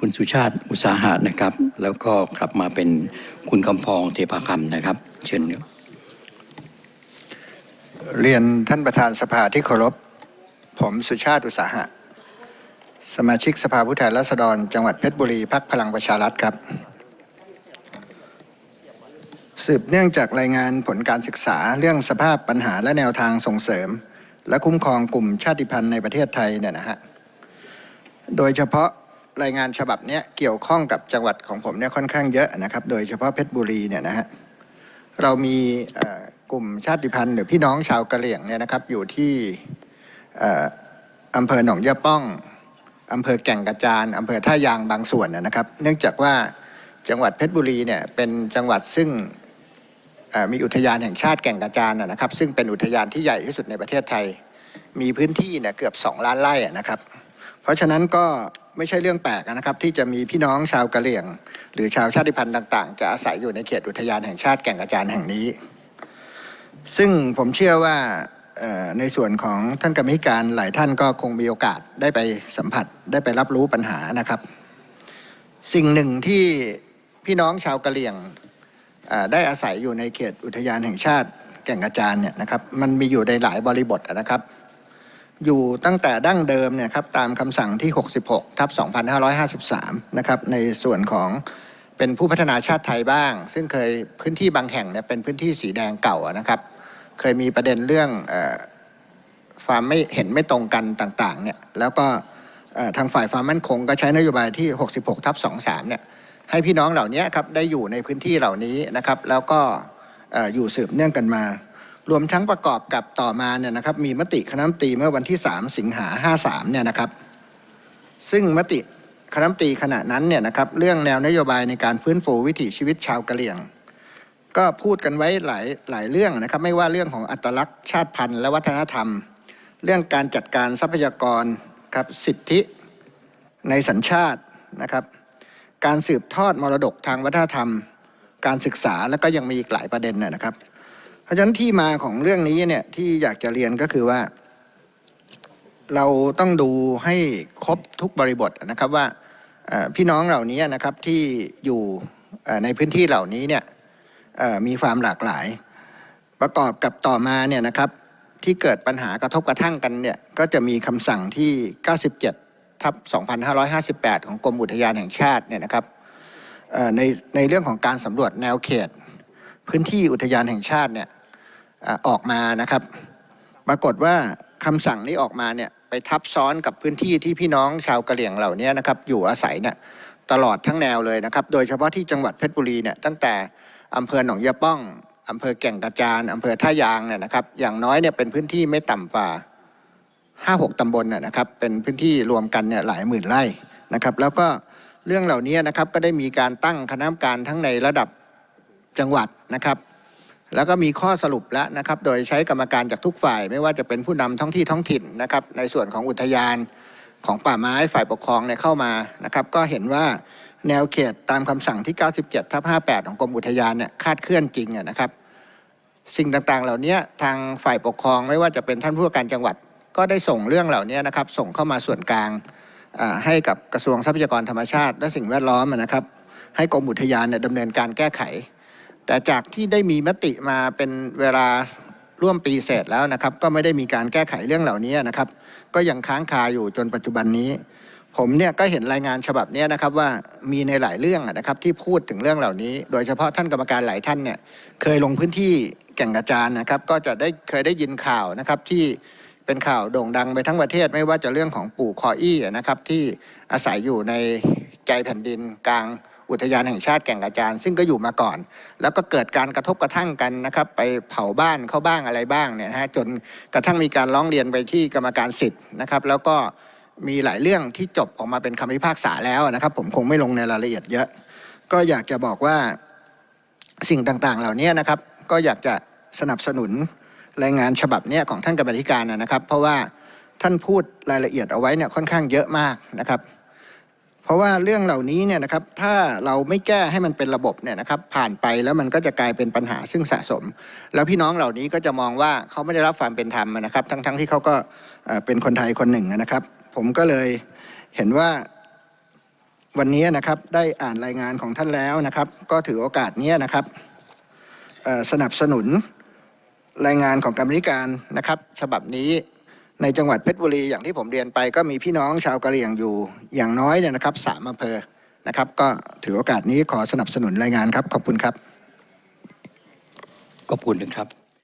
คุณสุชาติอุตสาหะนะครับ แล้วก็กลับมาเป็นคุณคำพองเทพาคำนะครับ เชิญเรียนท่านประธานสภาที่เคารพ ผมสุชาติอุตสาหะ สมาชิกสภาผู้แทนราษฎร จังหวัดเพชรบุรีพักพลังประชารัฐครับ สืบเนื่องจากรายงานผลการศึกษาเรื่องสภาพปัญหาและแนวทางส่งเสริม และคุ้มครองกลุ่มชาติพันธุ์ในประเทศไทยเนี่ยนะฮะ โดยเฉพาะ รายงานฉบับนี้เกี่ยวข้องกับจังหวัดของผมเนี่ยค่อนข้างเยอะนะครับ โดยเฉพาะเพชรบุรีเนี่ยนะฮะเรามีกลุ่มชาติพันธุ์หรือพี่น้องชาวกะเหรี่ยงเนี่ยนะครับอยู่ที่อำเภอหนองยะป้องอำเภอแก่งกระจานอำเภอท่ายางบางส่วนนะครับ เนื่องจากว่าจังหวัดเพชรบุรีเนี่ยเป็นจังหวัดซึ่งมีอุทยานแห่งชาติแก่งกระจานนะครับ ซึ่งเป็นอุทยานที่ใหญ่ที่สุดในประเทศไทย มีพื้นที่เนี่ยเกือบ 2 ล้านไร่นะครับ เพราะฉะนั้นก็ไม่ใช่เรื่องแปลกนะครับ ที่จะมีพี่น้องชาวกะเหรี่ยง หรือชาวชาติพันธุ์ต่าง ๆ จะอาศัยอยู่ในเขตอุทยานแห่งชาติแก่งกระจานแห่งนี้ ซึ่งผมเชื่อว่าในส่วนของท่านกรรมธิการหลายท่านก็คงมีโอกาสได้ไปสัมผัสได้ไปรับรู้ปัญหานะครับ สิ่งหนึ่งที่พี่น้องชาวกะเหรี่ยงได้อาศัยอยู่ในเขตอุทยานแห่งชาติแก่งกระจานเนี่ยนะครับมันมีอยู่ในหลายบริบทนะครับ อยู่ตั้งแต่ดั้งเดิมเนี่ยครับตามคำสั่งที่ 66ทับ2553 นะครับในส่วนของเป็นผู้พัฒนาชาติไทยบ้าง ซึ่งเคยพื้นที่บางแห่งเนี่ยเป็นพื้นที่สีแดงเก่านะครับ เคยมีประเด็นเรื่องความไม่เห็นไม่ตรงกันต่างๆเนี่ยแล้วก็ทางฝ่ายความมั่นคงก็ใช้นโยบายที่ 66ทับ23 เนี่ยให้พี่น้องเหล่านี้ครับได้อยู่ในพื้นที่เหล่านี้นะครับ แล้วก็เอ่ออยู่สืบเนื่องกันมา รวมทั้งประกอบกับต่อมาเนี่ยนะครับมีมติคณะมนตรีเมื่อวันที่ 3 สิงหา53เนี่ยนะครับ ซึ่งมติคณะมนตรีขณะนั้นเนี่ยนะครับเรื่องแนวนโยบายในการฟื้นฟูวิถีชีวิตชาวกะเหรี่ยง ก็พูดกันไว้หลายหลายเรื่องนะครับ ไม่ว่าเรื่องของอัตลักษณ์ชาติพันธุ์และวัฒนธรรม เรื่องการจัดการทรัพยากรครับสิทธิในสัญชาตินะครับ การสืบทอดมรดกทางวัฒนธรรม การศึกษาแล้วก็ยังมีอีกหลายประเด็นนะนะครับ เพราะฉะนั้นที่มาของเรื่องนี้เนี่ยที่อยากจะเรียนก็คือว่า เราต้องดูให้ครบทุกบริบทนะครับว่าพี่น้องเหล่านี้นะครับที่อยู่ในพื้นที่เหล่านี้เนี่ยมีความหลากหลาย ประกอบกับต่อมาเนี่ยนะครับที่เกิดปัญหากระทบกระทั่งกันเนี่ยก็จะมีคำสั่งที่ 97ทับ2558 ของกรมอุทยานแห่งชาติเนี่ยนะครับในในเรื่องของการสำรวจแนวเขต พื้นที่อุทยานแห่งชาติเนี่ย ออกมานะครับ ปรากฏว่าคำสั่งนี้ออกมาเนี่ยไปทับซ้อนกับพื้นที่ที่พี่น้องชาวกะเหรี่ยงเหล่านี้นะครับอยู่อาศัยเนี่ยตลอดทั้งแนวเลยนะครับ โดยเฉพาะที่จังหวัดเพชรบุรีเนี่ยตั้งแต่อำเภอหนองยะป้องอำเภอแก่งกระจานอำเภอท่ายางเนี่ยนะครับ อย่างน้อยเนี่ยเป็นพื้นที่ไม่ต่ำกว่าห้าหกตำบลน่ะนะครับ เป็นพื้นที่รวมกันเนี่ยหลายหมื่นไร่นะครับ แล้วก็เรื่องเหล่านี้นะครับก็ได้มีการตั้งคณะกรรมการทั้งในระดับจังหวัดนะครับ แล้วก็มีข้อสรุปแล้วนะครับโดยใช้กรรมการจากทุกฝ่าย ไม่ว่าจะเป็นผู้นำท้องที่ท้องถิ่นนะครับในส่วนของอุทยานของป่าไม้ฝ่ายปกครองเนี่ยเข้ามานะครับก็เห็นว่าแนวเขตตามคำสั่งที่ 97ทับ58 ของกรมอุทยานเนี่ยคาดเคลื่อนจริงอะนะครับ สิ่งต่างๆเหล่านี้ทางฝ่ายปกครองไม่ว่าจะเป็นท่านผู้ว่าการจังหวัด ก็ได้ส่งเรื่องเหล่านี้นะครับส่งเข้ามาส่วนกลางให้กับกระทรวงทรัพยากรธรรมชาติ และสิ่งแวดล้อมนะครับ ให้กรมอุทยานเนี่ยดำเนินการแก้ไข แต่จากที่ได้มีมติมาเป็นเวลาร่วมปีเศษแล้วนะครับ ก็ไม่ได้มีการแก้ไขเรื่องเหล่านี้นะครับ ก็ยังค้างคาอยู่จนปัจจุบันนี้ ผมเนี่ยก็เห็นรายงานฉบับนี้นะครับว่ามีในหลายเรื่องนะครับที่พูดถึงเรื่องเหล่านี้ โดยเฉพาะท่านกรรมการหลายท่านเนี่ยเคยลงพื้นที่แก่งกระจานนะครับ ก็จะได้เคยได้ยินข่าวนะครับที่เป็นข่าวโด่งดังไปทั้งประเทศไม่ว่าจะเรื่องของปู่คออี้นะครับที่อาศัยอยู่ในใจแผ่นดินกลาง อุทยานแห่งชาติแก่งกระจานซึ่งก็อยู่มาก่อน แล้วก็เกิดการกระทบกระทั่งกันนะครับไปเผาบ้านเขาบ้างอะไรบ้างเนี่ยนะฮะจนกระทั่งมีการร้องเรียนไปที่กรรมการสิทธิ์นะครับ แล้วก็มีหลายเรื่องที่จบออกมาเป็นคำพิพากษาแล้วนะครับ ผมคงไม่ลงในรายละเอียดเยอะ ก็อยากจะบอกว่าสิ่งต่างๆ เหล่านี้นะครับ ก็อยากจะสนับสนุนรายงานฉบับนี้ของท่านกรรมธิการนะครับ เพราะว่าท่านพูดรายละเอียดเอาไว้เนี่ยค่อนข้างเยอะมากนะครับ เพราะว่าเรื่องเหล่านี้เนี่ยนะครับถ้าเราไม่แก้ให้มันเป็นระบบเนี่ยนะครับผ่านไปแล้วมันก็จะกลายเป็นปัญหาซึ่งสะสม แล้วพี่น้องเหล่านี้ก็จะมองว่าเขาไม่ได้รับความเป็นธรรมนะครับ ทั้งๆที่เขาก็เป็นคนไทยคนหนึ่งนะครับ ผมก็เลยเห็นว่าวันนี้นะครับได้อ่านรายงานของท่านแล้วนะครับ ก็ถือโอกาสนี้นะครับสนับสนุนรายงานของกรรมธิการนะครับ ฉบับนี้ ในจังหวัดเพชรบุรีอย่างที่ผมเรียนไป ก็มีพี่น้องชาวกะเหรี่ยงอยู่อย่างน้อยเนี่ยนะครับสามอำเภอนะครับ ก็ถือโอกาสนี้ขอสนับสนุนรายงานครับ ขอบคุณครับ ขอบคุณนะครับ